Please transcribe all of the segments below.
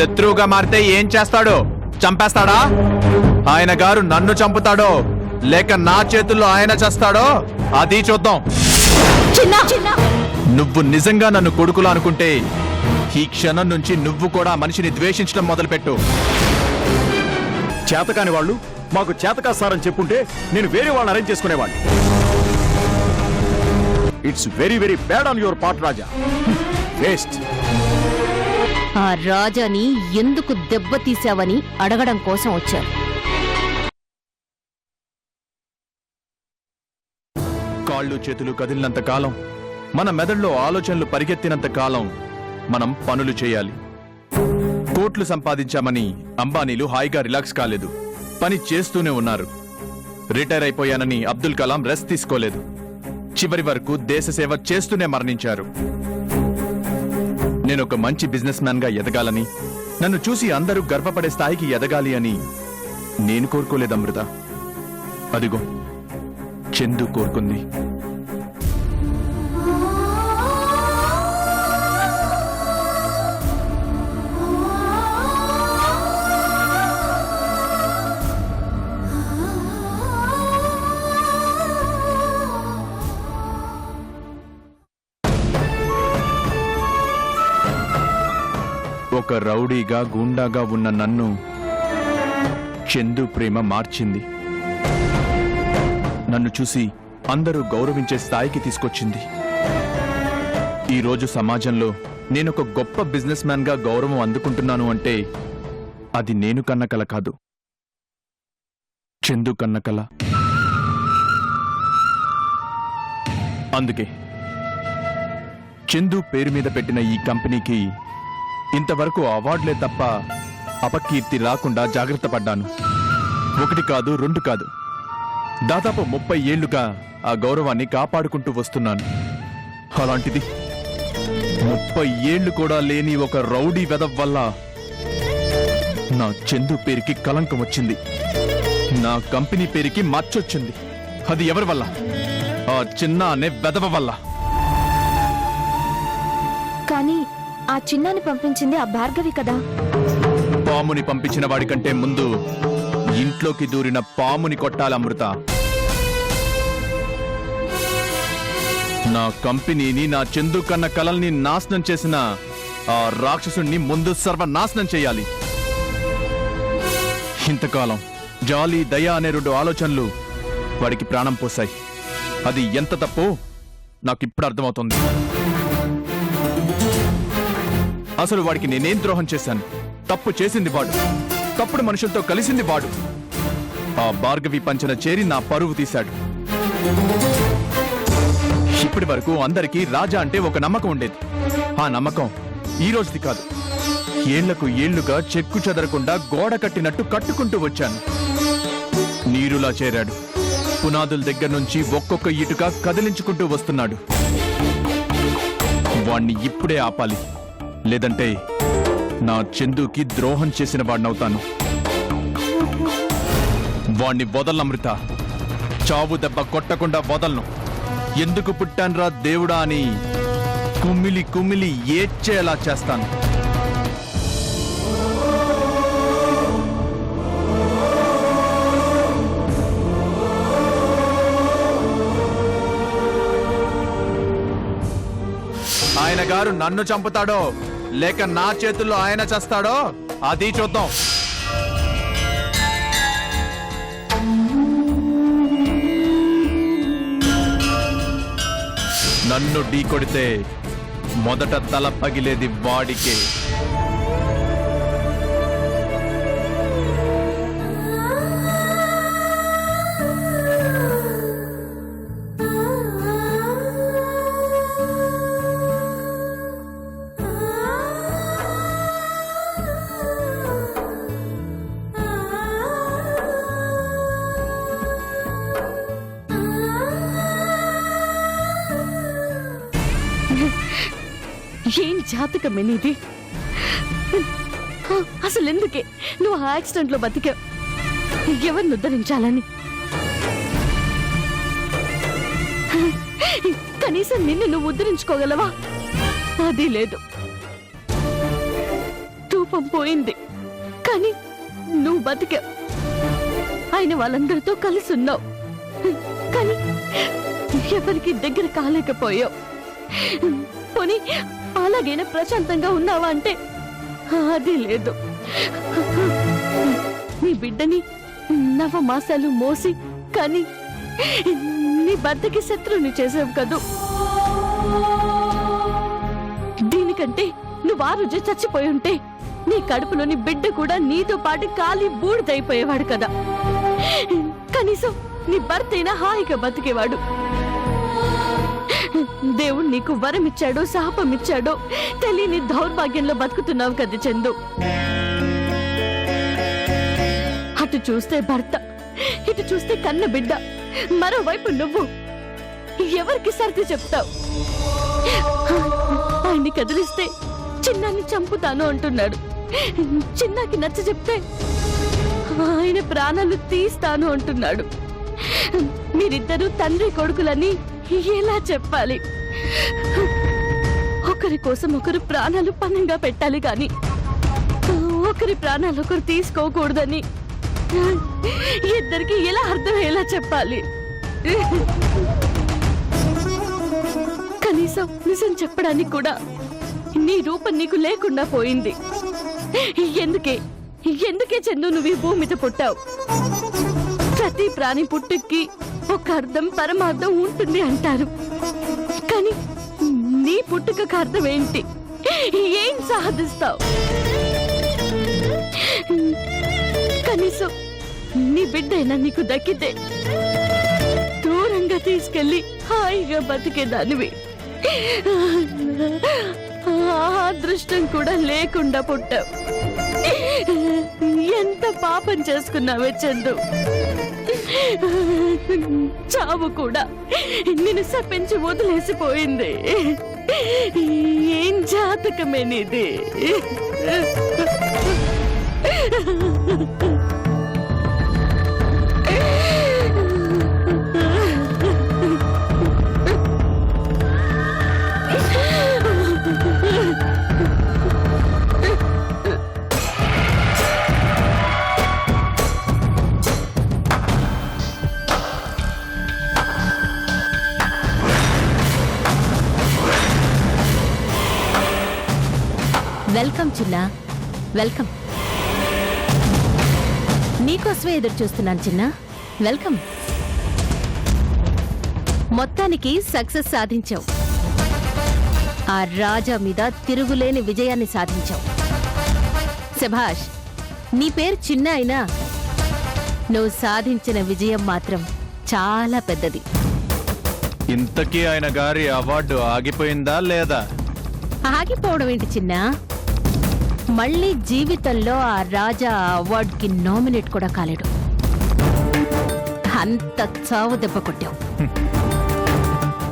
శత్రువుగా మారితే ఏం చేస్తాడు? చంపేస్తాడా? ఆయన గారు నన్ను చంపుతాడో? లేక నా చేతుల్లో ఆయన చేస్తాడో? అది చూద్దాం. నువ్వు నిజంగా నన్ను కొడుకులా అనుకుంటే ఈ క్షణం నుంచి నువ్వు కూడా మనిషిని ద్వేషించడం మొదలుపెట్టు. చేతకాని వాళ్ళు మాకు చేతకాసారని చెప్పుంటే నేను వేరే వాళ్ళని అరేంజ్ చేసుకునేవాడిని it's very very bad on your part Raja waste ఆ రాజాని ఎందుకు దెబ్బతీశావని అడగడం కోసం వచ్చారు. కాళ్ళు చేతులు కదిలినంత కాలం మన మెదడులో ఆలోచనలు పరిగెత్తినంత కాలం మనం పనులు చేయాలి. కోట్లు సంపాదించామని అంబానీలు హాయిగా రిలాక్స్ కాలేదు. పని చేస్తూనే ఉన్నారు. రిటైర్ అయిపోయానని అబ్దుల్ కలాం రెస్ట్ తీసుకోలేదు. చివరి వరకు దేశ సేవ చేస్తూనే మరణించారు. నేను ఒక మంచి బిజినెస్ మ్యాన్గా ఎదగాలని నన్ను చూసి అందరూ గర్వపడే స్థాయికి ఎదగాలి అని నేను కోరుకోలేదు అమృత. అదిగో చందు కోరుకుంది. ఒక రౌడీగా గూండాగా ఉన్న నన్ను చందు ప్రేమ మార్చింది. నన్ను చూసి అందరూ గౌరవించే స్థాయికి తీసుకొచ్చింది. ఈ రోజు సమాజంలో నేను ఒక గొప్ప బిజినెస్ మ్యాన్గా గౌరవం అందుకుంటున్నాను అంటే అది నేను కన్న కల కాదు. చందు కన్న కల. అందుకే చందు పేరు మీద పెట్టిన ఈ కంపెనీకి ఇంతవరకు అవార్డులే తప్ప అపకీర్తి రాకుండా జాగ్రత్త పడ్డాను. ఒకటి కాదు రెండు కాదు. దాదాపు ముప్పై ఏళ్ళుగా ఆ గౌరవాన్ని కాపాడుకుంటూ వస్తున్నాను. అలాంటిది ముప్పై ఏళ్ళు కూడా లేని ఒక రౌడీ వెదవ్ వల్ల నా చందు పేరుకి కలంకం వచ్చింది. నా కంపెనీ పేరుకి మచ్చొచ్చింది. అది ఎవరి వల్ల? ఆ చిన్న అనే వెదవ వల్ల. ఆ చిన్నాన్ని పంపించింది ఆ భార్గవి కదా. పాముని పంపించిన వాడికంటే ముందు ఇంట్లోకి దూరిన పాముని కొట్టాలి అమృత? నా కంపెనీని నా చందు కన్న కలల్ని నాశనం చేసిన ఆ రాక్షసుణ్ణి ముందు సర్వనాశనం చేయాలి. ఇంతకాలం జాలి దయ అనే రెండు ఆలోచనలు వాడికి ప్రాణం పోసాయి అది ఎంత తప్పో నాకు ఇప్పుడు అర్థమవుతుంది. అసలు వాడికి నేనేం ద్రోహం చేశాను? తప్పు చేసింది వాడు. తప్పుడు మనుషులతో కలిసింది వాడు. ఆ భార్గవి పంచన చేరి నా పరువు తీశాడు. ఇప్పటి వరకు అందరికీ రాజా అంటే ఒక నమ్మకం ఉండేది. ఆ నమ్మకం ఈ రోజుది కాదు. ఏళ్ళకు ఏళ్ళుగా చెక్కు చెదరకుండా గోడ కట్టినట్టు కట్టుకుంటూ వచ్చాను. నీరులా చేరాడు. పునాదుల దగ్గర నుంచి ఒక్కొక్క ఇటుక కదిలించుకుంటూ వస్తున్నాడు. వాణ్ణి ఇప్పుడే ఆపాలి. లేదంటే నా చందుకి ద్రోహం చేసిన వాడినవుతాను. వాణ్ణి అమృత. చావు దెబ్బ కొట్టకుండా వదలను. ఎందుకు పుట్టాన్రా దేవుడా అని కుమ్మిలి కుమ్మిలి ఏడ్చేలా చేస్తాను. ఆయన గారు నన్ను చంపుతాడో లేక నా చేతుల్లో ఆయన చేస్తాడో? అది చూద్దాం. నన్ను ఢీ కొడితే మొదట తల పగిలేది వాడికే. జాతకం అసలు ఎందుకే నువ్వు ఆ యాక్సిడెంట్లో బతికావు. ఎవరిని ఉద్ధరించాలని? కనీసం నిన్ను నువ్వు ఉద్ధరించుకోగలవా? అది లేదు. రూపం పోయింది. కానీ నువ్వు బతికా ఆయన వాళ్ళందరితో కలిసి ఉన్నావు. కానీ ఎవరికి దగ్గర కాలేకపోయావు. పోనీ అలాగైనా ప్రశాంతంగా ఉన్నావా అంటే అది లేదు. నీ బిడ్డని నవ మాసాలు మోసి కానీ నీ భర్తకి శత్రువుని చేసావు కదూ. దీనికంటే నువ్వు ఆ రోజు చచ్చిపోయి ఉంటే నీ కడుపులోని బిడ్డ కూడా నీతో పాటు కాలి బూడిదైపోయేవాడు కదా. కనీసం నీ భర్త అయినా హాయిగా బతికేవాడు. దేవుడు నీకు వరం ఇచ్చాడో శాపం ఇచ్చాడో తెలియని దౌర్భాగ్యంలో బతుకుతున్నావు కదా చందు. అటు చూస్తే భర్త ఇటు చూస్తే కన్న బిడ్డ మరోవైపు నువ్వు. ఎవరికి సర్ది చెప్తావు? ఆయన్ని కదిలిస్తే చిన్నాన్ని చంపుతాను అంటున్నాడు. చిన్నాకి నచ్చ చెప్తే ఆయన ప్రాణాలు తీస్తాను అంటున్నాడు. మీరిద్దరూ తండ్రి కొడుకులని ఎలా చెప్పాలి? ఒకరి కోసం ఒకరు ప్రాణాలు పనంగా పెట్టాలి గాని ఒకరి ప్రాణాలు ఒకరు తీసుకోకూడదని ఇద్దరికి ఎలా అర్థమయ్యేలా చెప్పాలి? కనీసం నిజం చెప్పడానికి కూడా నీ రూపం నీకు లేకుండా పోయింది. ఎందుకే? ఎందుకే చందు నువ్వు ఈ పుట్టావు? ప్రతి ప్రాణి పుట్టుకి ఒక అర్థం పరమార్థం ఉంటుంది అంటారు. కానీ నీ పుట్టుకకు అర్థం ఏంటి? ఏం సాధిస్తావు? కనీసం నీ బిడ్డైనా నీకు దక్కితే దూరంగా తీసుకెళ్ళి హాయిగా బతికేదానివి. అదృష్టం కూడా లేకుండా పుట్టావు. ఎంత పాపం చేసుకున్నావే చందు? చావు కూడా. నిన్ను సపించి వదిలేసిపోయింది. ఏం జాతకమేనిది? వెల్కమ్ చిన్న వెల్కమ్. నీకోసమే ఎదురు చూస్తున్నాను చిన్న. వెల్కమ్. మొత్తానికి సక్సెస్ సాధించావు. ఆ రాజా మీద తిరుగులేని విజయాన్ని సాధించావు. శభాష్ నీ పేరు చిన్న అయినా నువ్వు సాధించిన విజయం మాత్రం చాలా పెద్దది. ఇంతకీ ఆయన గారి అవార్డు ఆగిపోయిందా లేదా? ఆగిపోవడం ఏంటి చిన్న? మళ్ళీ జీవితంలో ఆ రాజా అవార్డుకి నామినేట్ కూడా కాలేడు. అంత చావు దెబ్బ కొట్టావు.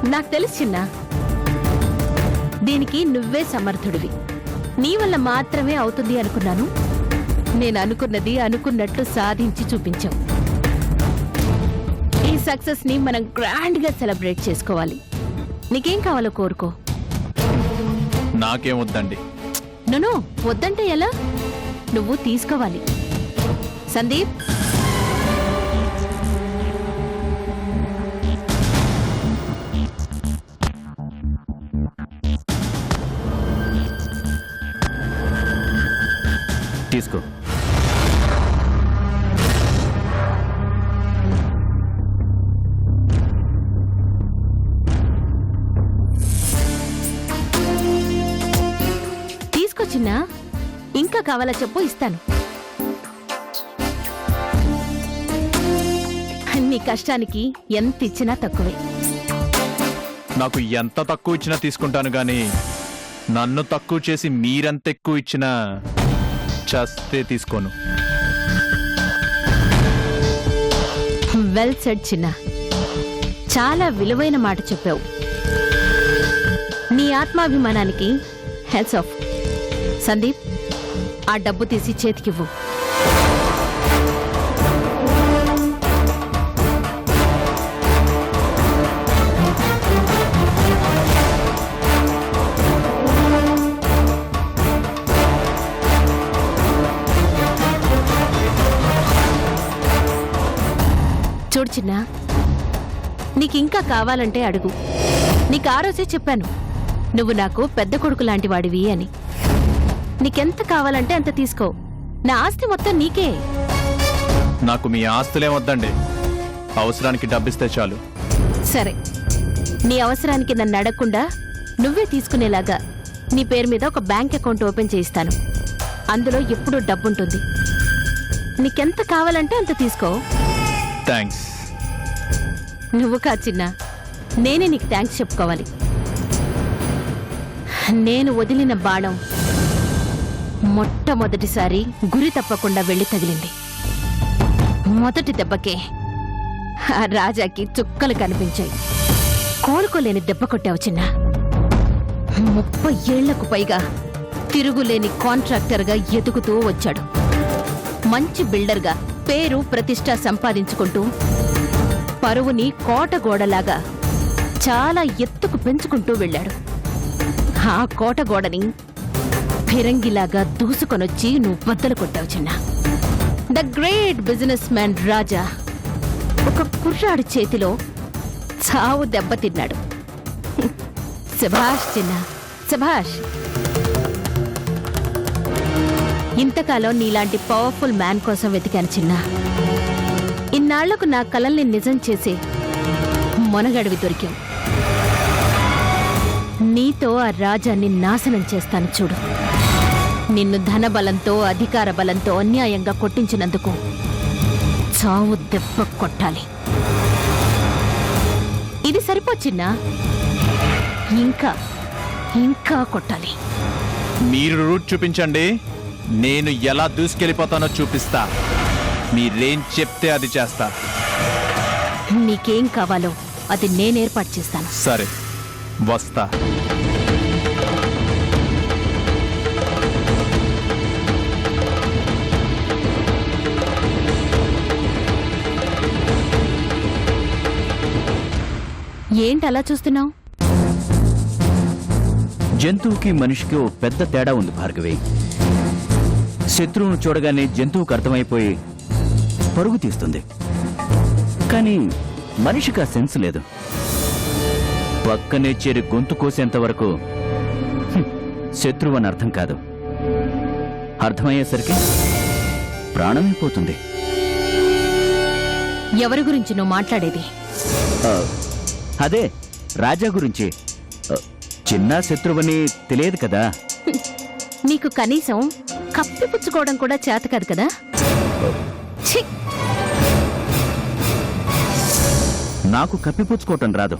నాకు తెలుసు చిన్న. దీనికి నువ్వే సమర్థుడివి. నీ వల్ల మాత్రమే అవుతుంది అనుకున్నాను. నేను అనుకున్నది అనుకున్నట్లు సాధించి చూపించావు. ఈ సక్సెస్ని మనం గ్రాండ్గా సెలబ్రేట్ చేసుకోవాలి. నీకేం కావాలో కోరుకో. నాకేమొద్దండి వద్దండి వద్దంటే ఎలా? నువ్వు తీసుకోవాలి. సందీప్? తీసుకో. చిన్నా ఇంకా కావాలా చెప్పు ఇస్తాను. నీ కష్టానికి ఎంత ఇచ్చినా తక్కువే. నాకు ఎంత తక్కువ ఇచ్చినా తీసుకుంటాను గాని నన్ను తక్కువ చేసి మీరెంత ఎక్కువ ఇచ్చినా చస్తే తీసుకోను. వెల్ సెడ్ చిన్న. చాలా విలువైన మాట చెప్పావు. నీ ఆత్మాభిమానానికి హెల్స్ ఆఫ్ సందీప్ ఆ డబ్బు తీసి చేతికివ్వు. చూడు చిన్న నీకింకా కావాలంటే అడుగు. నీకు ఆ రోజే చెప్పాను నువ్వు నాకు పెద్ద కొడుకు లాంటి వాడివి అని. నీకెంత కావాలంటే అంత తీసుకో. నా ఆస్తి మొత్తం నీకే. నాకు మీ ఆస్తులే వద్దండి. అవసరానికి డబ్బిస్తే చాలు. సరే. నీ అవసరానికి నన్ను అడగకుండా నువ్వే తీసుకునేలాగా నీ పేరు మీద ఒక బ్యాంక్ అకౌంట్ ఓపెన్ చేయిస్తాను. అందులో ఎప్పుడూ డబ్బుంటుంది. నీకెంత కావాలంటే అంత తీసుకో. థ్యాంక్స్. నువ్వు కా చిన్న నేనే నీకు థ్యాంక్స్ చెప్పుకోవాలి. నేను వదిలిన బాణం మొట్టమొదటిసారి గురి తప్పకుండా వెళ్ళి తగిలింది. మొదటి దెబ్బకే ఆ రాజాకి చుక్కలు కనిపించాయి. కోలుకోలేని దెబ్బ కొట్టావు చిన్న. ముప్పై ఏళ్ళకు పైగా తిరుగులేని కాంట్రాక్టర్గా ఎదుగుతూ వచ్చాడు. మంచి బిల్డర్గా పేరు ప్రతిష్ట సంపాదించుకుంటూ పరువుని కోటగోడలాగా చాలా ఎత్తుకు పెంచుకుంటూ వెళ్ళాడు. ఆ కోటగోడని ఫిరంగిలాగా దూసుకొనొచ్చి నువ్వు బద్దలు కొట్టావు చిన్న. The great businessman Raja ఒక కుర్రాడి చేతిలో చావు దెబ్బతిన్నాడు శభాష్ చిన్న శభాష్ ఇంతకాలం నీలాంటి పవర్ఫుల్ మ్యాన్ కోసం వెతికాను చిన్న. ఇన్నాళ్ళకు నా కలల్ని నిజం చేసే మొనగడివి దొరికాం నీతో ఆ రాజాన్ని నాశనం చేస్తాను చూడు. నిన్ను ధనబలంతో అధికార బలంతో అన్యాయంగా కొట్టించినందుకు చావు దెబ్బ కొట్టాలి. ఇది సరిపోచిన్నా ఇంకా ఇంకా కొట్టాలి. మీరు రూట్ చూపించండి. నేను ఎలా దూసుకెళ్ళిపోతానో చూపిస్తా. మీరేం చెప్తే అది చేస్తా. నీకేం కావాలో అది నేనేర్పాటు చేస్తాను. సరే వస్తా. ఏంటి అలా చూస్తున్నావు? జంతువుకి మనిషికి ఓ పెద్ద తేడా ఉంది భార్గవి. శత్రువును చూడగానే జంతువుకు అర్థమైపోయి పరుగు తీస్తుంది. కానీ మనిషికి ఆ సెన్స్ లేదు. పక్కనే చేరి గొంతు కోసేంత వరకు శత్రువు అని అర్థం కాదు. అర్థమయ్యేసరికి ప్రాణమైపోతుంది ఎవరి గురించి నువ్వు మాట్లాడేది? అదే రాజా గురించి. చిన్న శత్రువని తెలియదు కదా? నీకు కనీసం కప్పిపుచ్చుకోవడం కూడా చేత కాదు కదా! నాకు కప్పిపుచ్చుకోవటం రాదు.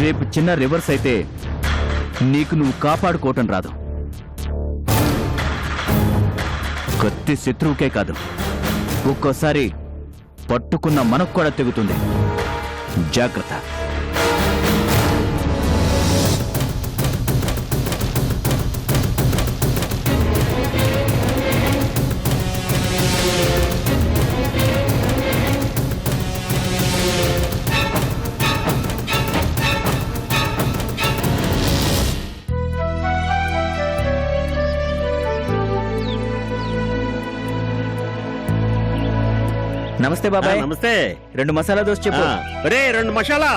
రేపు చిన్న రివర్స్ అయితే నీకు నువ్వు కాపాడుకోవటం రాదు. కత్తి శత్రువుకే కాదు. ఒక్కోసారి పట్టుకున్న మనకు కూడా తెగుతుంది. జాగ్రత్త నమస్తే బాబాయ్. నమస్తే. రెండు మసాలా దోశ చెప్పు. రెండు మసాలా.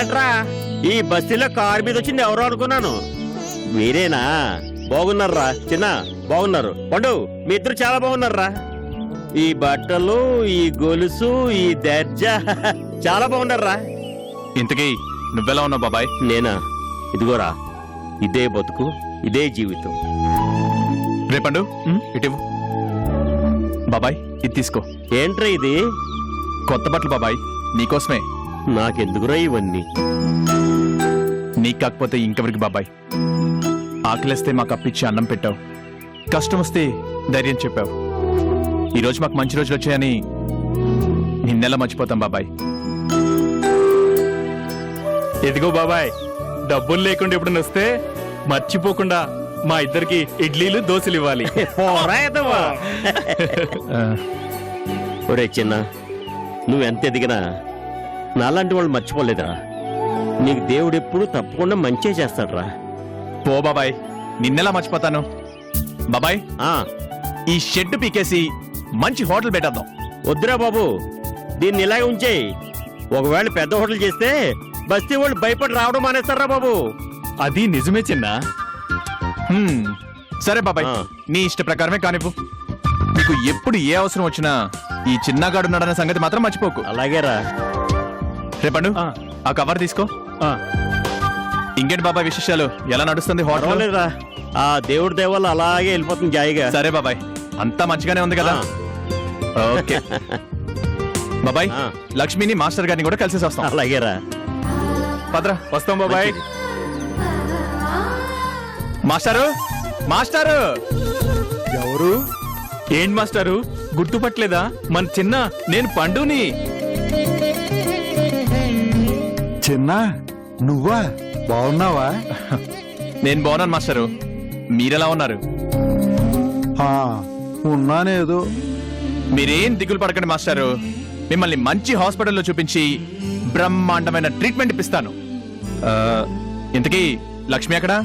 మీరేనట్రా ఈ బస్తీలో కారు మీద వచ్చింది ఎవరో అనుకున్నాను. మీరేనా? బాగున్నారా చిన్న బాగున్నారు. పండు మీ ఇద్దరు చాలా బాగున్నారా ఈ బట్టలు ఈ గొలుసు ఈ దర్జా చాలా బాగున్నారా ఇంతకీ నువ్వెలా ఉన్నావు బాబాయ్? నేనా? ఇదిగోరా. ఇదే బతుకు ఇదే జీవితం. రేపండు ఇటివ్వు బాబాయ్ ఇది తీసుకో. ఏంట్రా ఇది? కొత్త బట్టలు బాబాయ్ నీకోసమే. నాకెందుకురా ఇవన్నీ? నీకు కాకపోతే ఇంకెవరికి బాబాయ్? ఆకలేస్తే మాకు అప్పిచ్చి అన్నం పెట్టావు. కష్టం వస్తే ధైర్యం చెప్పావు. ఈరోజు మాకు మంచి రోజులు వచ్చాయని నిన్నెలా మర్చిపోతాం బాబాయ్? ఎదిగో బాబాయ్ డబ్బులు లేకుండా ఎప్పుడు వస్తే మర్చిపోకుండా మా ఇద్దరికి ఇడ్లీలు దోశలు ఇవ్వాలి. ఒరే చిన్న నువ్వెంత ఎదిగినా నాలాంటి వాళ్ళు మర్చిపోలేదురా. నీకు దేవుడు ఎప్పుడు తప్పకుండా మంచే చేస్తాడురా. పో బాబాయ్ నిన్నెలా మర్చిపోతాను? బాబాయ్ ఆ. ఈ షెడ్ పీకేసి మంచి హోటల్ పెట్టేద్దాం. వద్దురా బాబు దీన్ని ఇలాగే ఉంచేయి. ఒకవేళ పెద్ద హోటల్ చేస్తే బస్తీ వాళ్ళు భయపడి రావడం మానేస్తారా బాబు? అది నిజమే చిన్న. హ్మ్, సరే బాబాయ్ ఆ. నీ ఇష్ట ప్రకారమే కానివ్వు. నీకు ఎప్పుడు ఏ అవసరం వచ్చినా ఈ చిన్నగాడున్నాడనే సంగతి మాత్రం మర్చిపోకు. అలాగేరా. రేపండు ఆ. ఆ కవర్ తీసుకో. ఆ, ఇంకేంటి బాబాయ్ విశేషాలు? ఎలా నడుస్తుంది హోటల్? ఆ దేవుడి దేవాళ్ళు అలాగే వెళ్ళిపోతుంది జాయిగా సరే బాబాయ్. అంతా మంచిగానే ఉంది కదా? ఓకే. బాబాయ్ ఆ. లక్ష్మిని మాస్టర్ గారిని కూడా కలిసి వస్తాం. అలాగేరా. పద్ర. వస్తాం బాబాయ్. మాస్టారు? మాస్టారు? ఎవరు? ఏంటి మాస్టారు? గుర్తుపట్టలేదా? మన చిన్న నేను పండుని. చిన్న? నువ్వా? బాగున్నావా? నేను బాగున్నాను మాస్టారు. మీరెలా ఉన్నారు? ఆ, ఉన్నానేదో. మీరేం దిగులు పడకండి మాస్టారు. మిమ్మల్ని మంచి హాస్పిటల్లో చూపించి బ్రహ్మాండమైన ట్రీట్మెంట్ ఇప్పిస్తాను. ఆ, ఇంతకీ లక్ష్మి ఎక్కడా?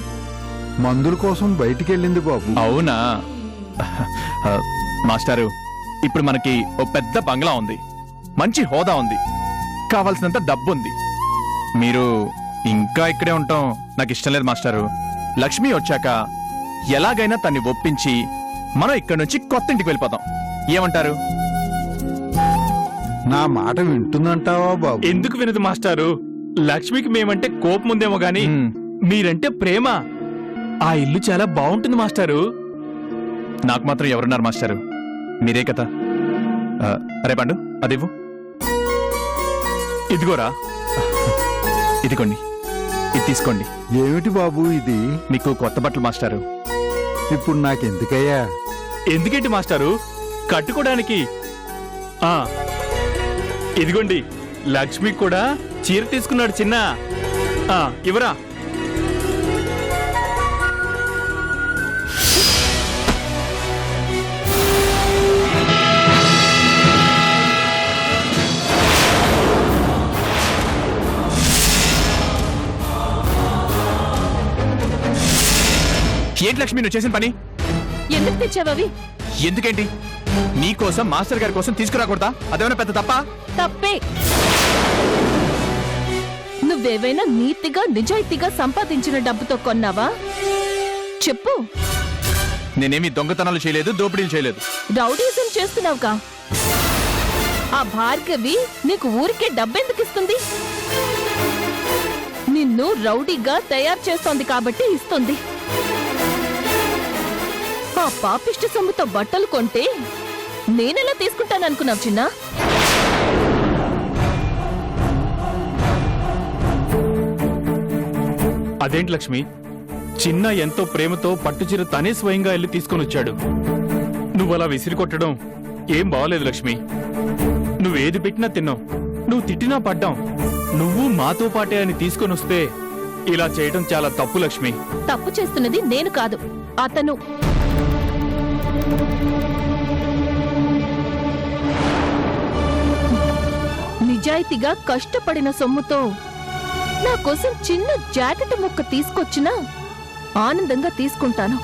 మందుల కోసం బయటికి వెళ్ళింది బాబు. అవునా? ఆ, మాస్టారు ఇప్పుడు మనకి ఓ పెద్ద బంగ్లా ఉంది. మంచి హోదా ఉంది. కావాల్సినంత డబ్బు ఉంది మీరు ఇంకా ఇక్కడే ఉండటం నాకు ఇష్టం లేదు మాస్టారు. లక్ష్మి వచ్చాక ఎలాగైనా తన్ని ఒప్పించి మనం ఇక్కడి నుంచి కొత్త ఇంటికి వెళ్ళిపోతాం. ఏమంటారు? నా మాట వింటుందంటావా బాబు? ఎందుకు వినదు మాస్టారు? లక్ష్మికి మేమంటే కోపం ఉందేమో గాని మ్మ్. మీరంటే ప్రేమ. ఆ ఇల్లు చాలా బాగుంటుంది మాస్టారు. నాకు మాత్రం ఎవరున్నారు మాస్టారు? మీరే కదా. ఆ, అరే పండు అదివ్వు. ఇదిగోరా. ఇదిగోండి. ఇది తీసుకోండి. ఏమిటి బాబు ఇది? మీకు కొత్త బట్టలు మాస్టారు. ఇప్పుడు నాకెందుకయ్యా? ఎందుకేంటి మాస్టారు? కట్టుకోవడానికి ఆ. ఇదిగోండి. లక్ష్మి కూడా చీర తీసుకున్నాడు చిన్న. ఆ ఇవరా ఏంటి లక్ష్మి నువ్వు చేసిన పని? ఎందుకు తెచ్చావవి ఎందుకేంటి? నీ కోసం మాస్టర్ గారి కోసం తీసుకురాకూడదా? అదేమైనా పెద్ద తప్ప? తప్పే. నువ్వేవైనా నీతిగా నిజాయితీగా సంపాదించిన డబ్బుతో కొన్నావా? చెప్పు. నేనేమి దొంగతనాలు చేయలేదు దోపిడీలు చేయలేదు. రౌడీజం చేస్తున్నావుగా. ఆ భార్గవి నీకు ఊరికే డబ్బెందుకు ఇస్తుంది? నిన్ను రౌడీగా తయారు చేస్తోంది కాబట్టి ఇస్తుంది. ఆ పాపిష్టి సొమ్ముతో బట్టలు కొంటే నేనెలా తీసుకుంటాననుకున్నావు చిన్నా? అదేంటి లక్ష్మి? చిన్న ఎంతో ప్రేమతో పట్టుచీర తనే స్వయంగా వెళ్ళి తీసుకొని వచ్చాడు నువ్వు అలా విసిరి కొట్టడం ఏం బాగలేదు లక్ష్మి. నువ్వేది పెట్టినా తిన్నావు. నువ్వు తిట్టినా పడ్డాం నువ్వు మాతో పాటే అని తీసుకొని వస్తే ఇలా చేయడం చాలా తప్పు లక్ష్మి. తప్పు చేస్తున్నది నేను కాదు. అతను నిజాయితీగా కష్టపడిన సొమ్ముతో నా కోసం చిన్న జాకెట్ ముక్క తీసుకొచ్చినా ఆనందంగా తీసుకుంటాను.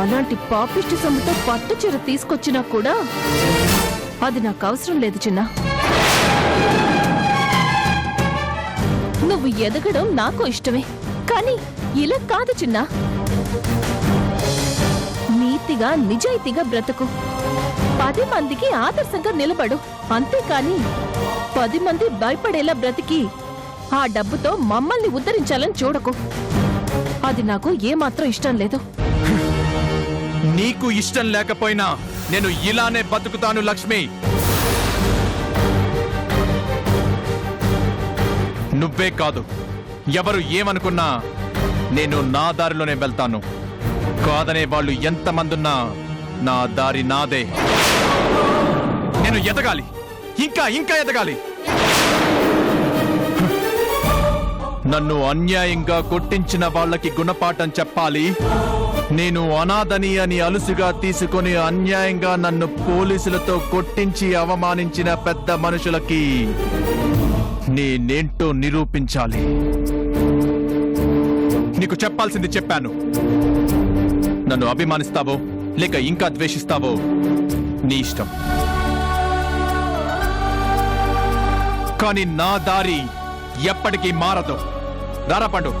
అలాంటి పాపిష్టి సొమ్ముతో పట్టు చీర తీసుకొచ్చినా కూడా అది నాకు అవసరం లేదు చిన్న. నువ్వు ఎదగడం నాకు ఇష్టమే. కానీ ఇలా కాదు చిన్న. వ్యక్తిగా నిజాయితీగా బ్రతుకు. పది మందికి ఆదర్శంగా నిలబడు. అంతేకాని పది మంది భయపడేలా బ్రతికి ఆ డబ్బుతో మమ్మల్ని ఉద్ధరించాలని చూడకు. అది నాకు ఏమాత్రం ఇష్టం లేదు. నీకు ఇష్టం లేకపోయినా నేను ఇలానే బతుకుతాను లక్ష్మి. నువ్వే కాదు. ఎవరు ఏమనుకున్నా నేను నా దారిలోనే వెళ్తాను. కాదనే వాళ్ళు ఎంతమందున్నా నా దారి నాదే. నేను ఎదగాలి. ఇంకా ఇంకా ఎదగాలి. నన్ను అన్యాయంగా కొట్టించిన వాళ్ళకి గుణపాఠం చెప్పాలి. నేను అనాథని అని అలుసుగా తీసుకొని అన్యాయంగా నన్ను పోలీసులతో కొట్టించి అవమానించిన పెద్ద మనుషులకి నేనేంటో నిరూపించాలి. నీకు చెప్పాల్సింది చెప్పాను. నన్ను అభిమానిస్తావో లేక ఇంకా ద్వేషిస్తావో నీ ఇష్టం. కానీ నా దారి ఎప్పటికీ మారదు. రారా పండు.